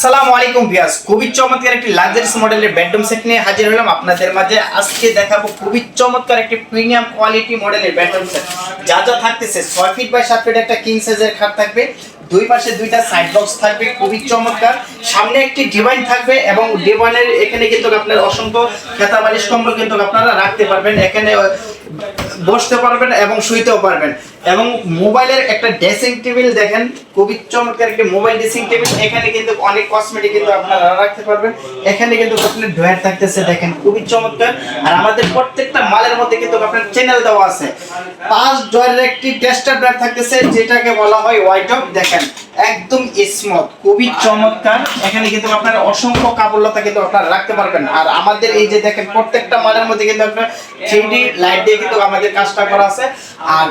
আসসালামু আলাইকুম ভিয়াস খুবই চমৎকার একটি লাক্সারিস মডেলের বেডরুম সেট নিয়ে হাজির হলাম আপনাদের মাঝে। আজকে দেখাবো খুবই চমৎকার একটি প্রিমিয়াম কোয়ালিটি মডেলের বেডরুম সেট যা যা থাকতেছে, ছয় ফিট বাই সাত ফিট একটা কিং সাইজের খাট থাকবে। দুই পাশে দুইটা সাইড বক্স থাকবে, খুবই চমৎকার। সামনে একটি ডিভাইন থাকবে এবং ডিভাইনের এখানে কিন্তু আপনার অসংখ্য খেতা বালিশ কম্বল কিন্তু আপনারা রাখতে পারবেন। এখানে বসতে পারবেন এবং শুইতেও পারবেন। এবং মোবাইলের একটা ড্রেসিং টেবিল দেখেন, খুবই চমৎকার একটি মোবাইল ড্রেসিং টেবিল। এখানে কিন্তু অনেক কসমেটিক কিন্তু আপনারা রাখতে পারবেন। এখানে কিন্তু আপনার ড্রয়ার থাকতেছে, দেখেন, খুবই চমৎকার। আর আমাদের প্রত্যেকটা মালের মধ্যে কিন্তু আপনার চ্যানেল দেওয়া আছে। পাঁচ ড্রয়ারের একটি টেস্টার ড্রয়ার থাকতেছে, যেটাকে বলা হয় হোয়াইট অফ দেখেন, একদম স্মুথ খুবই চমৎকার। এখানে কিন্তু আপনার অসংখ্য কাপড়লতা কিন্তু আপনারা রাখতে পারবেন। আর আমাদের এই যে দেখেন, প্রত্যেকটা মালের মধ্যে কিন্তু আপনার থ্রি লাইট দিয়ে কিন্তু আমাদের কাজটা করা আছে। আর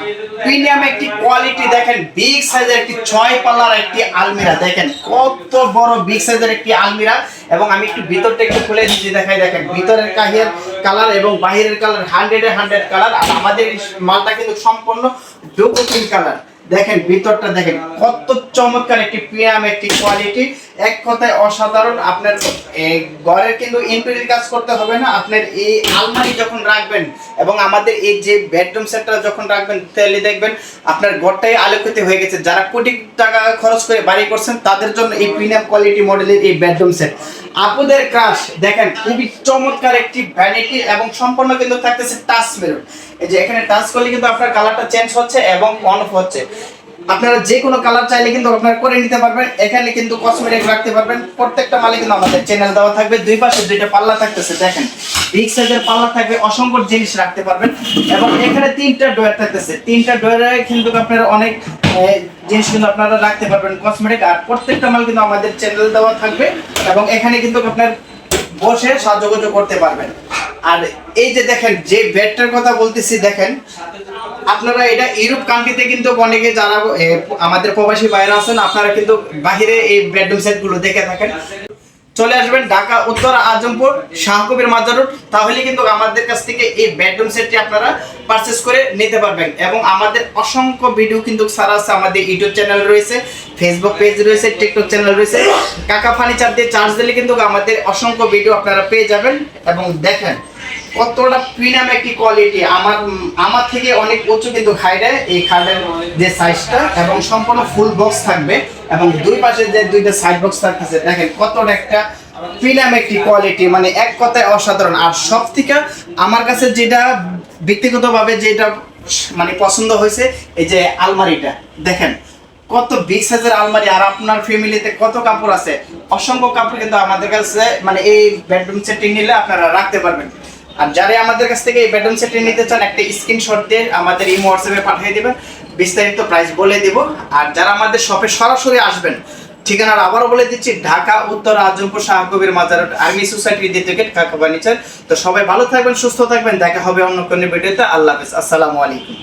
প্রিমিয়াম একটি কোয়ালিটি দেখেন বিগ সাইজের একটি ছয় পাল্লার একটি আলমিরা। দেখেন, কত বড় বিগ সাইজের একটি আলমিরা। এবং আমি একটু ভিতরটা একটু খুলে দিচ্ছি, দেখাই, দেখেন, ভিতরের কাহিয়ার কালার এবং বাহিরের কালার হান্ড্রেডে হান্ড্রেড কালার আর আমাদের মালটা কিন্তু সম্পূর্ণ ডোকো কালার দেখেন, ভিতরটা দেখেন, কত চমৎকার একটি একটি কোয়ালিটি এক কথায় অসাধারণ, আপনার ঘরের কিন্তু ইন্টেরিয়র কাজ করতে হবে না। আপনার এই আলমারি যখন রাখবেন এবং আমাদের এই যে বেডরুম সেটটা যখন রাখবেন, তাহলে দেখবেন আপনার ঘরটাই আলোকিত হয়ে গেছে। যারা কোটি টাকা খরচ করে বাড়ি করছেন, তাদের জন্য এই প্রিমিয়াম কোয়ালিটি মডেলের এই বেডরুম সেট আপুদের ক্রাশ দেখেন, খুবই চমৎকার একটি ভ্যানিটি এবং সম্পূর্ণ কিন্তু থাকতেছে টাচ মেরুন এই যে এখানে টাচ করলে কিন্তু আপনার কালারটা চেঞ্জ হচ্ছে এবং অন অফ হচ্ছে। আপনারা যে কোনো কালার চাইলে কিন্তু আপনারা করে নিতে পারবেন। এখানে কিন্তু কসমেটিক রাখতে পারবেন। প্রত্যেকটা মালে কিন্তু আমাদের চ্যানেল দেওয়া থাকবে। দুই পাশে দুইটা পাল্লা থাকতেছে, দেখেন। বিগ সাইজের পাল্লা থাকবে, অসংখ্য জিনিস রাখতে পারবেন। এবং এখানে তিনটা ডোয়ার থাকতেছে। তিনটা ডোয়ারে কিন্তু আপনারা অনেক জিনিস কিন্তু আপনারা রাখতে পারবেন কসমেটিক আর প্রত্যেকটা মাল কিন্তু আমাদের চ্যানেল দেওয়া থাকবে এবং এখানে কিন্তু আপনার বসে সাহায্য করতে পারবেন। আর এই যে দেখেন, যে বেডটার কথা বলতেছি, দেখেন, আপনারা এটা ইউরোপ কান্ট্রিতে কিন্তু অনেকে যারা আমাদের প্রবাসী বাইরে আছেন, আপনারা কিন্তু বাহিরে এই বেডরুম সেটগুলো দেখে থাকেন। চলে আসবেন ঢাকা, উত্তর, আজমপুর শাহকবির মাজার রোড। তাহলে কিন্তু আমাদের কাছ থেকে এই বেডরুম সেটটি আপনারা পারচেস করে নিতে পারবেন। এবং আমাদের অসংখ্য ভিডিও কিন্তু সারা আছে আমাদের ইউটিউব চ্যানেল রয়েছে ফেসবুক পেজ রয়েছে টিকটক চ্যানেল রয়েছে। কাকা ফার্নিচার দিয়ে চার্জ দিলে কিন্তু আমাদের অসংখ্য ভিডিও আপনারা পেয়ে যাবেন এবং দেখেন কতটা প্রিমিয়াম একটি কোয়ালিটি আমার আমার থেকে অনেক উঁচু কিন্তু খাইডে এই খাটের যে সাইজটা এবং সম্পূর্ণ ফুল বক্স থাকবে এবং দুই পাশে যে দুইটা সাইড বক্স থাকতেছে, দেখেন কতটা একটা প্রিমিয়াম একটি কোয়ালিটি মানে এক কথায় অসাধারণ। আর সব থেকে আমার কাছে যেটা ব্যক্তিগতভাবে যেটা মানে পছন্দ হয়েছে, এই যে আলমারিটা। দেখেন কত বিগ সাইজের আলমারি আর আপনার ফ্যামিলিতে কত কাপড় আছে? অসংখ্য কাপড় কিন্তু আমাদের কাছে মানে এই বেডরুম সেটটি নিলে আপনারা রাখতে পারবেন। আর যারা আমাদের কাছ থেকে এই বেডরুম সেটটি নিতে চান, একটা স্ক্রিনশট দিয়ে আমাদের এই হোয়াটসঅ্যাপে পাঠিয়ে দিবেন। বিস্তারিত প্রাইস বলে দিব। আর যারা আমাদের শপে সরাসরি আসবেন ঠিকানার আবারও বলে দিচ্ছি, ঢাকা, উত্তর আজমপুর শাহকবির মাজার, আর্মি সোসাইটির দ্বিতীয় গেট কাকা ফার্নিচার তো সবাই ভালো থাকবেন, সুস্থ থাকবেন। দেখা হবে অন্য কোনো ভিডিওতে আল্লাহ হাফেজ। আসসালামু আলাইকুম।